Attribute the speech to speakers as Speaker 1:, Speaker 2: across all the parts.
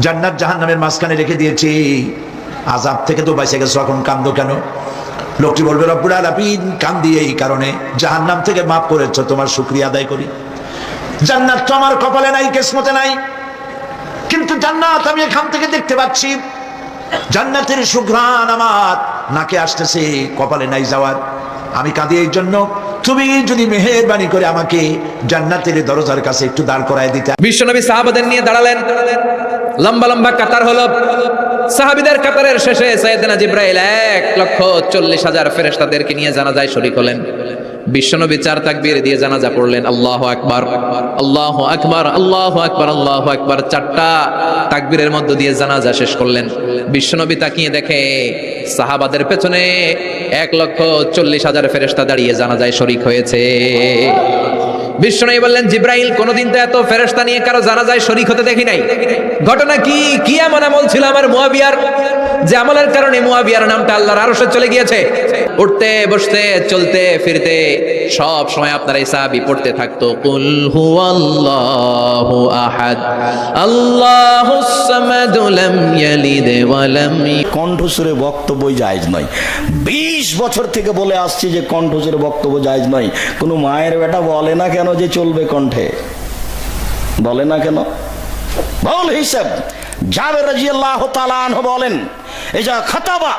Speaker 1: জান্নাত জাহান্নামের মাঝখানে রেখে দিয়েছি। আজাব থেকে তো বাইসে গেছো, এখন কান্দো কেন? লোকটি বলবে, রব্বুল আলামিন, কান্দি এই কারণে। জাহান্নাম থেকে মাফ করেছ, তোমার শুক্রিয়া আদায় করি। জান্নাত তো আমার কপালে নাই, কিসমতে নাই। কিন্তু জান্নাত আমি এখান থেকে দেখতে পাচ্ছি। জান্নাতের সুঘ্রাণ আমার নাকে আসতেছে, কপালে নাই যাওয়ার। আমি কাঁদি এই জন্য। তুমি যদি মেহেরবানি করে আমাকে জান্নাতের দরজার কাছে একটু দাঁড় করায় দিতে।
Speaker 2: বিশ্বনবী সাহাবাদের নিয়ে দাঁড়ালেন। লম্বা লম্বা কাতার হলো। সাহাবিদের কাতারের শেষে সৈয়দনা জিব্রাইল এক লক্ষ চল্লিশ হাজার ফেরেশতাদেরকে নিয়ে জানাজায় শরিক হলেন। বিশ্বনবী চার তাকবীর দিয়ে জানাজা পড়লেন, আল্লাহ আকবার আল্লাহ আকবার আল্লাহ আকবার আল্লাহ আকবার। চারটা তাকবীরের মধ্য দিয়ে জানাজা শেষ করলেন। বিশ্বনবী তাকিয়ে দেখে সাহাবাদের পেছনে এক লক্ষ চল্লিশ হাজার ফেরেশতা দাঁড়িয়ে জানাজায় শরীক হয়েছে। বিশ্বনবী বললেন, জিব্রাইল, কোনোদিন তো এত ফেরেশতা নিয়ে কারও জানাজায় শরিক হতে দেখি নাই। ঘটনা কি? কি এমন আমল ছিল আমার মুয়াবিয়ার? যে আমলের কারণে মুয়াবিয়ার নামটা আল্লাহর আরশে চলে গিয়েছে। উঠতে, বসতে, চলতে, ফিরতে, সব সময় আপনার এই সাহাবী পড়তে থাকতো। কুল হুয়াল্লাহু আহাদ। আল্লাহুস সামাদু লাম ইয়ালিদ ওয়া লাম
Speaker 3: কণ্ঠস্বরে বক্তব্য জায়জ নয়। বিশ বছর থেকে বলে আসছি যে কণ্ঠস্বরে বক্তব্য জায়জ নয়। কোনো মায়ের বেটা বলে না কেন যে চলবে কণ্ঠে? বলে না কেন? বল হিসাব। জাবের রাজিয়াল্লাহ তালাহ বলেন এই যা খাতাবা,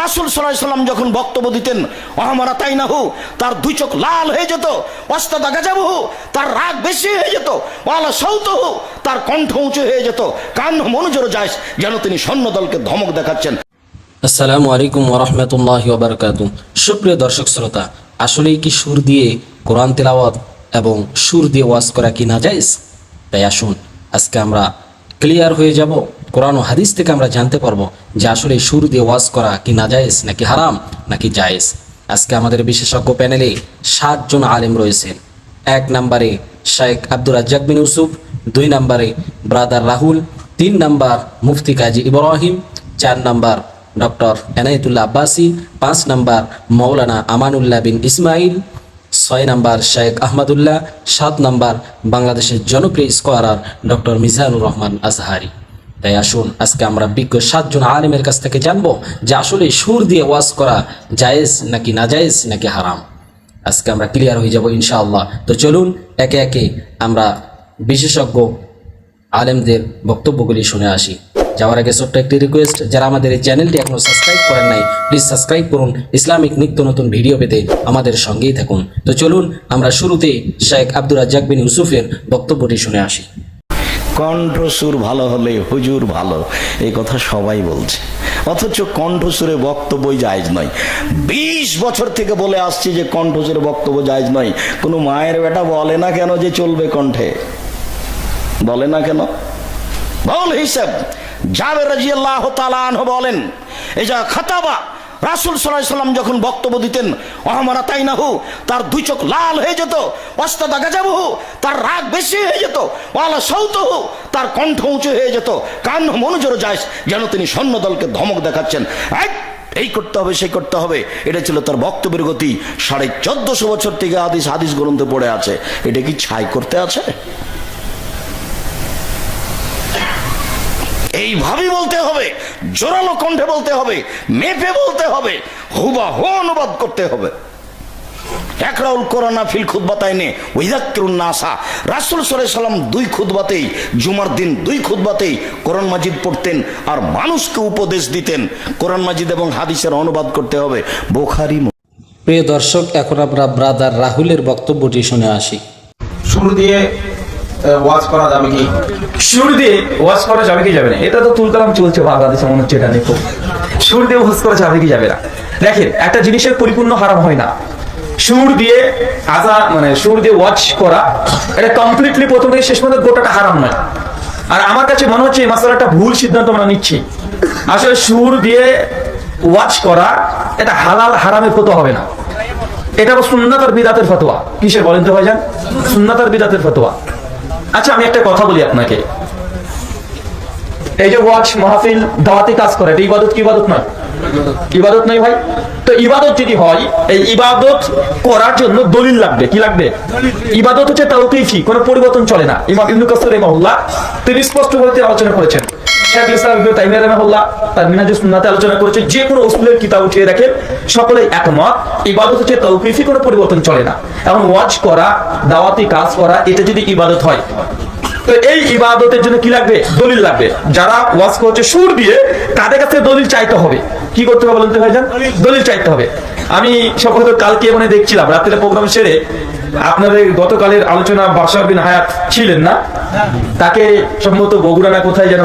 Speaker 3: রাসুল সাল্লাম যখন বক্তব্য দিতেন অহমারা তাই না হু তার দুই চোখ লাল হয়ে যেত অস্তাদা গাজাবু তার রাগ বেশি হয়ে যেত, ওয়ালা সৌত হু তার কণ্ঠ উঁচু হয়ে যেত কান মনোজোর যায় যেন তিনি সৈন্যদলকে ধমক দেখাচ্ছেন।
Speaker 4: আসসালামু আলাইকুম ওরহমতুল্লাহ ওবরকাত সুপ্রিয় দর্শক শ্রোতা, আসলেই কি সুর দিয়ে কোরআন তেলাওয়াত এবং সুর দিয়ে ওয়াজ করা কি না যাইজ তাই আসুন, আজকে আমরা ক্লিয়ার হয়ে যাব? কোরআন ও হাদিস থেকে আমরা জানতে পারব যে আসলে সুর দিয়ে ওয়াজ করা কি না জায়েজ নাকি হারাম নাকি জায়েজ। আজকে আমাদের বিশেষজ্ঞ প্যানেলে সাতজন আলেম রয়েছেন। এক নম্বরে শেখ আব্দুর রাজ্জাক বিন ইউসুফ, দুই নম্বরে ব্রাদার রাহুল, তিন নাম্বার মুফতি কাজী ইব্রাহিম, চার নাম্বার ডক্টর এনায়েতুল্লাহ আব্বাসি, পাঁচ নাম্বার মৌলানা আমানুল্লাহ বিন ইসমাইল ছয় নাম্বার শেখ আহমদুল্লাহ, সাত নাম্বার বাংলাদেশের জনপ্রিয় স্কলার ডক্টর মিজানুর রহমান আজহারি। তাই আসুন, আজকে আমরা বিজ্ঞ সাতজন আলেমের কাছ থেকে জানব যে আসলে সুর দিয়ে ওয়াজ করা জায়েজ নাকি না জায়েজ নাকি হারাম। আজকে আমরা ক্লিয়ার হয়ে যাব ইনশাআল্লাহ। তো চলুন, একে একে আমরা বিশেষজ্ঞ আলেমদের বক্তব্যগুলি শুনে আসি। যাওয়ার আগে ছোট্ট একটি রিকোয়েস্ট যারা আমাদের এই চ্যানেলটি এখনও সাবস্ক্রাইব করেন নাই প্লিজ সাবস্ক্রাইব করুন। ইসলামিক নিত্য নতুন ভিডিও পেতে আমাদের সঙ্গেই থাকুন। তো চলুন, আমরা শুরুতে শেখ আব্দুর রাজ্জাক বিন ইউসুফের বক্তব্যটি শুনে আসি।
Speaker 3: কণ্ঠসুর ভালো হলে হুজুর ভালো, এই কথা সবাই বলছে। অথচ কণ্ঠসুরে বক্তব্য জায়জ নয়। বিশ বছর থেকে বলে আসছি যে কণ্ঠসুরে বক্তব্য জায়জ নয়। কোনো মায়ের বেটা বলে না কেন যে চলবে কণ্ঠে? বলে না কেন? বল হিসাব। জাবের রাজিয়াল্লাহ তালাহ বলেন এই যা খাতাবা রাসুল সাল্লাম যখন বক্তব্য দিতেন অহমারা তাই না হু তার দুই চোখ লাল হয়ে যেত অস্তাদা গাজাবু তার রাগ বেশি হয়ে যেত ওয়ালা সৌত হু তার কণ্ঠ উঁচু হয়ে যেত কান মনোজোর যায় যেন তিনি সৈন্য দলকে ধমক দেখাচ্ছেন। এক, এই করতে হবে সেই করতে হবে এটা ছিল তার বক্তব্যের গতি। সাড়ে চোদ্দশো বছর থেকে হাদিস হাদিস গ্রন্থে পড়ে আছে এটা কি ছাই করতে আছে? এইভাবেই বলতে হবে। জোরালো কণ্ঠে বলতে হবে মেপে বলতে হবে হুবা হো অনুবাদ করতে হবে। একরাউল কোরআনা ফিল খুদবাতাই নে ওইদাক্কিরুন নাসা। রাসূল সাল্লাল্লাহু সাল্লাম দুই খুদবাতেই জুমার দিন দুই খুদবাতেই কোরআন মাজিদ পড়তেন আর মানুষকে উপদেশ দিতেন। কোরআন মাজিদ এবং হাদিসের অনুবাদ করতে হবে। বোখারি
Speaker 4: প্রিয় দর্শক এখন আমরা ব্রাদার রাহুলের বক্তব্যটি শুনে আসি।
Speaker 5: শুরু দিয়ে ওয়াজ করা যাবে কি? সুর দিয়ে করা যাবে কি যাবে না? এটা তো তুলকালাম চলছে বাংলাদেশে, মনে হচ্ছে এটা দেখো। সুর দিয়ে করা যাবে কি যাবে না? দেখেন, একটা জিনিসের পরিপূর্ণ হারাম হয় না। সুর দিয়ে আজা মানে সুর দিয়ে ওয়াচ করা, এটা কমপ্লিটলি প্রথম থেকে শেষ পর্যন্ত গোটাটা হারাম নয়। আর আমার কাছে মনে হচ্ছে এই মাসালাটা ভুল সিদ্ধান্ত আমরা নিচ্ছি। আসলে সুর দিয়ে ওয়াচ করা, এটা হালাল হারামের ফতো হবে না? এটা সুন্নাতার বিদাতের ফতোয়া। কিসের বলেন তো ভাইজান? সুন্নাতার বিদাতের ফতোয়া। আচ্ছা আমি একটা কথা বলি আপনাকে। এই যে ওয়াজ, মাহফিল, দাওয়াতি কাজ করে, এটা ইবাদত কি ইবাদত নয়? ইবাদত নয় ভাই। তো ইবাদত যদি হয়, এই ইবাদত করার জন্য দলিল লাগবে। কি লাগবে? ইবাদত হচ্ছে তাও কোনো পরিবর্তন চলে না। ইমাম ইবনু কাসির রাহিমাহুল্লাহ তিনি স্পষ্ট বলতে আলোচনা করেছেন। একমত ইবাদত কোনো পরিবর্তন চলে না। এখন ওয়াজ করা, দাওয়াতি কাজ করা, এটা যদি ইবাদত হয়, তো এই ইবাদতের জন্য কি লাগবে? দলিল লাগবে। যারা ওয়াজ করছে সুর দিয়ে, তাদের কাছে দলিল চাইতে হবে। কি করতে হবে বলতে ভাইজান? দলিল চাইতে হবে। আমি সম্ভবত কালকে মানে দেখছিলাম, রাত্রে প্রোগ্রাম সেরে আপনাদের গতকালের আলোচনা বাসার বিন হায়াত ছিলেন না? তাকে সম্ভবত বগুড়া না কোথায় যেন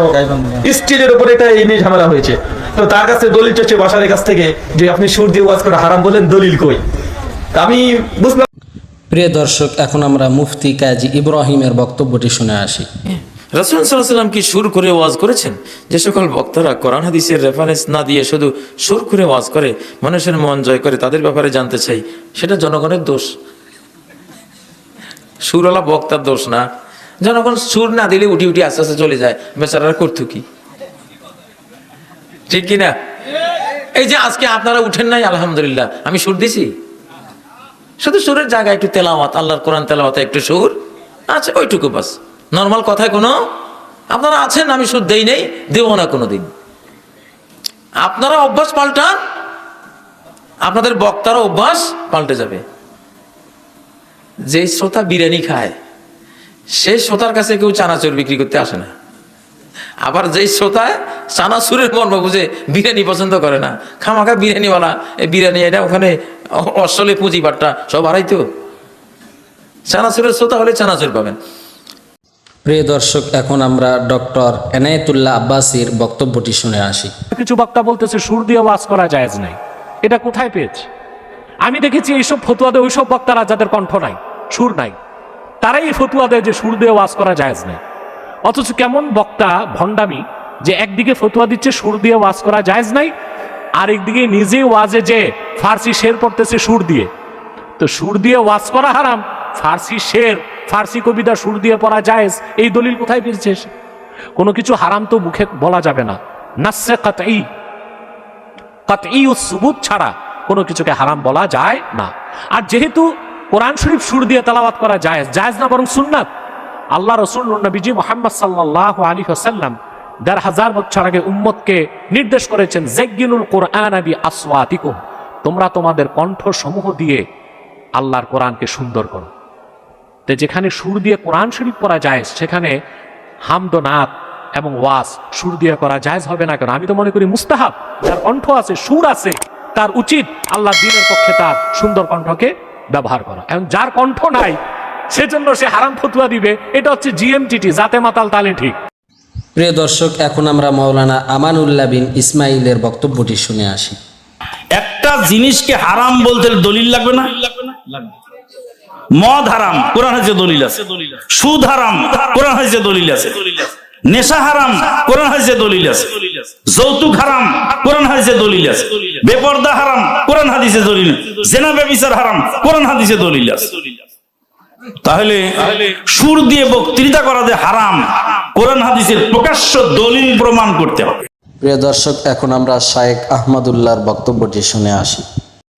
Speaker 5: স্টেজের উপরে এটা এই নিয়ে ঝামেলা হয়েছে। তো তার কাছে দলিল চাচ্ছে বাসারের কাছ থেকে যে আপনি সুর দিয়ে ওয়াজ করে হারাম বলেন দলিল কই? আমি বুঝলাম
Speaker 4: প্রিয় দর্শক, এখন আমরা মুফতি কাজী ইব্রাহিমের বক্তব্যটি শুনে আসি।
Speaker 6: রাসুল সাল্লাম কি সুর করে ওয়াজ করেছেন? যে সকল বক্তারা কোরআন, হাদিসের রেফারেন্স না দিয়ে শুধু সুর করে ওয়াজ করে, মানুষের মন জয় করে, তাদের ব্যাপারে জানতে চাই, সেটা জনগণের দোষ? সুরওয়ালা বক্তার দোষ না। জনগণ সুর না দিলে উঠি উঠি আস্তে আস্তে চলে যায়। বেচারারা করতো কি? ঠিক কিনা এই যে আজকে আপনারা উঠেন নাই, আলহামদুলিল্লাহ। আমি সুর দিছি? শুধু সুরের জায়গায় একটু তেলাওয়াত, আল্লাহর কোরআন তেলাওয়াতে একটু সুর আচ্ছা ওইটুকু বাস। নর্মাল কথায় কোনো, আপনারা আছেন, আমি সুর দেই নেই, দেবো না কোনো দিন আপনারা অভ্যাস পাল্টান, আপনাদের বক্তার অভ্যাস পাল্টে যাবে। যে শ্রোতা বিরিয়ানি খায়, সেই শ্রোতার কাছে কেউ চানাচুর বিক্রি করতে আসে না। আবার যেই শ্রোতা চানাচুরের মর্ম বুঝে বিরিয়ানি পছন্দ করে না, খামাখা বিরিয়ানিওয়ালা, এই বিরিয়ানি এটা ওখানে অসলে পুঁজি বাট্টা সব হারাইতো। চানাচুরের শ্রোতা হলে চানাচুর পাবেন।
Speaker 4: প্রিয় দর্শক, এখন আমরা ডক্টর এনায়েতুল্লাহ আব্বাসির বক্তব্যটি শুনে আসি।
Speaker 7: কিছু বক্তা বলতেছে, সুর দিয়ে ওয়াজ করা জায়েজ নাই। এটা কোথায় পেয়েছে? আমি দেখেছি এইসব ফতুয়া দেয় ওইসব বক্তারা যাদের কণ্ঠ নাই, সুর নাই। তারাই ফতুয়া দেয় যে সুর দিয়ে ওয়াজ করা জায়েজ নাই। অথচ কেমন বক্তা ভণ্ডামি যে একদিকে ফতুয়া দিচ্ছে, সুর দিয়ে ওয়াজ করা জায়েজ নাই, আরেকদিকে নিজে ওয়াজে যে ফার্সি শের পড়তেছে সুর দিয়ে। তো সুর দিয়ে ওয়াজ করা হারাম, ফার্সি শের ফার্সি কবিতা সুর দিয়ে পড়া জায়েজ। এই দলিল কোথায় পেয়েছে কোনো কিছু হারাম তো মুখে বলা যাবে না। সুবুত ছাড়া কোনো কিছুকে হারাম বলা যায় না। আর যেহেতু কোরআন শরীফ সুর দিয়ে তেলাওয়াত করা জায়েজ জায়েজ না বরং সুন্নাত। আল্লাহ রসুল নবীজি মোহাম্মদ সাল্লাহ আলী হাসাল্লাম দেড় হাজার বছর আগে উম্মতকে নির্দেশ করেছেন জেগিনুল কোরআন আবি আসওয়াতিকুম তোমরা তোমাদের কণ্ঠ সমূহ দিয়ে আল্লাহর কোরআনকে সুন্দর করো। যেখানে সুর দিয়ে কোরআন শরীফ পড়া যায় সেখানে হামদনাথ এবং ওয়াস সুর দিয়ে করা জায়জ হবে না কেন? আমি তো মনে করি মুস্তাহাব যার কণ্ঠ আছে সুর আছে তার উচিত আল্লাহ দিনের পক্ষে তার সুন্দর কণ্ঠকে ব্যবহার করা। এবং যার কণ্ঠ নাই সেজন্য সে হারাম ফতুয়া দিবে এটা হচ্ছে জিএমটিটি জাতে মাতাল তালে ঠিক।
Speaker 4: প্রিয় দর্শক এখন আমরা মাওলানা আমানুল্লাহ বিন ইসমাইলের বক্তব্যটি শুনে আসি।
Speaker 8: একটা জিনিসকে হারাম বলতে দলিল লাগবে না। মদ হারাম, কোরআন হাজে দলিল আছে। সুদ হারাম, কোরআন হাজে দলিল আছে। নেশা হারাম, কোরআন হাজে দলিল আছে। যৌতুক হারাম, কোরআন হাদিসে দলিল আছে। বেপর্দা হারাম, কোরআন হাদিসে দলিল জেনা ব্যবিচার হারাম, কোরআন হাদিসে দলিল আছে। তাহলে সুর দিয়ে বক্তৃতা করা যে হারাম, কোরআন হাদিসের প্রকাশ্য দলিল প্রমাণ করতে হবে।
Speaker 4: প্রিয় দর্শক, এখন আমরা শায়েক আহমদুল্লাহর বক্তব্যটি শুনে আসি।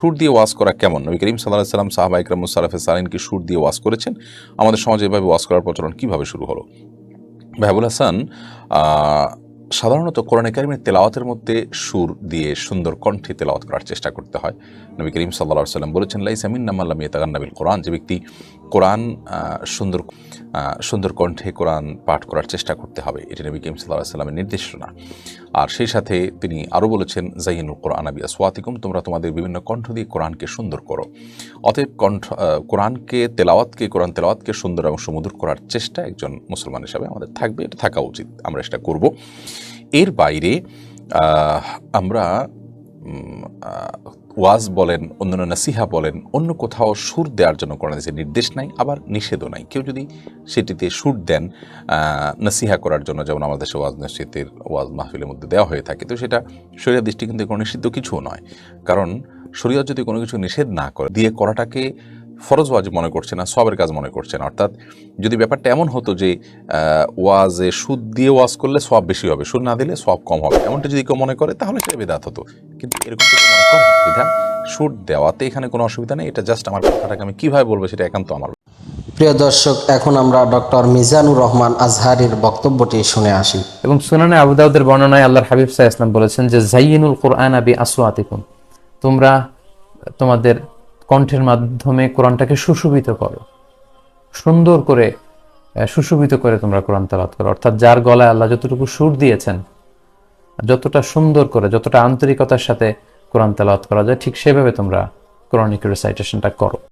Speaker 9: সুর দিয়ে ওয়াজ করা কেমন? নবী করিম সাল্লাহ সাল্লাম, সাহাবা ইকরাম মুসালাফে সালিনকে সুর দিয়ে ওয়াজ করেছেন? আমাদের সমাজে এভাবে ওয়াজ করার প্রচলন কীভাবে শুরু হলো? মেহবুল হাসান সাধারণত কোরআনে কারিমের তেলাওয়াতের মধ্যে সুর দিয়ে সুন্দর কণ্ঠে তেলাওয়াত করার চেষ্টা করতে হয়। নবী করিম সাল্লাহ সাল্লাম বলেছেন লাই সামিন নামাল্লাম ইতাগান্নাবিল কোরআন। যে ব্যক্তি কোরআন সুন্দর সুন্দর কণ্ঠে কোরআন পাঠ করার চেষ্টা করতে হবে, এটি নবী করিম সাল্লাহ সাল্লামের নির্দেশনা। আর সেই সাথে তিনি আরও বলেছেন জাইনুল কোরআন আবি আসওয়াতিকুম তোমরা তোমাদের বিভিন্ন কণ্ঠ দিয়ে কোরআনকে সুন্দর করো। অতএব কণ্ঠ কোরআনকে, তেলাওয়াতকে, কোরআন তেলাওয়াতকে সুন্দর এবং সুমধুর করার চেষ্টা একজন মুসলমান হিসাবে আমাদের থাকবে। এটা থাকা উচিত, আমরা সেটা করব। এর বাইরে আমরা ওয়াজ বলেন, অন্যান্য নাসিহা বলেন, অন্য কোথাও সুর দেওয়ার জন্য কোনো হাদিসে নির্দেশ নাই, আবার নিষেধও নাই। কেউ যদি সেটিতে সুর দেন নাসিহা করার জন্য, যেমন আমাদের দেশে ওয়াজ নসিহতের ওয়াজ মাহফিলের মধ্যে দেওয়া হয়ে থাকে, তো সেটা শরীর দৃষ্টি কিন্তু কোনো নিষিদ্ধ কিছুও নয়। কারণ শরীয়ত যদি কোনো কিছু নিষেধ না করে, দিয়ে করাটাকে ফরজ ওয়াজ মনে করছে না সবের কাজ মনে করছে না। অর্থাৎ যদি ব্যাপারটা এমন হতো যে ওয়াজে সুদ দিয়ে ওয়াজ করলে সব বেশি হবে সুদ না দিলে সব কম হবে। এমনটা যদি কেউ মনে করে তাহলে সেটা বেদাত হতো। কিন্তু এরকম তো মনে করে না। বিধান সুদ দেওয়াতে এখানে কোনো অসুবিধা নেই। এটা জাস্ট আমার কথাটাকে আমি কীভাবে বলব সেটা একান্ত আমার
Speaker 10: প্রিয় দর্শক এখন আমরা ডক্টর মিজানুর রহমান আজহারের বক্তব্যটি শুনে আসি।
Speaker 11: এবং সুনানে আবুদাউদের বর্ণনায় আল্লাহর হাবিব সাহা ইসলাম বলেছেন যে জাইনুল কোরআন আবি আসওয়াতিকুম। তোমরা তোমাদের কণ্ঠের মাধ্যমে কোরআনটাকে সুশোভিত করো। সুন্দর করে সুশোভিত করে তোমরা কোরআন তালাত করো। অর্থাৎ যার গলায় আল্লাহ যতটুকু সুর দিয়েছেন, যতটা সুন্দর করে, যতটা আন্তরিকতার সাথে কোরআন তালাত করা যায়, ঠিক সেভাবে তোমরা কোরআনিক রিসাইটেশনটা করো।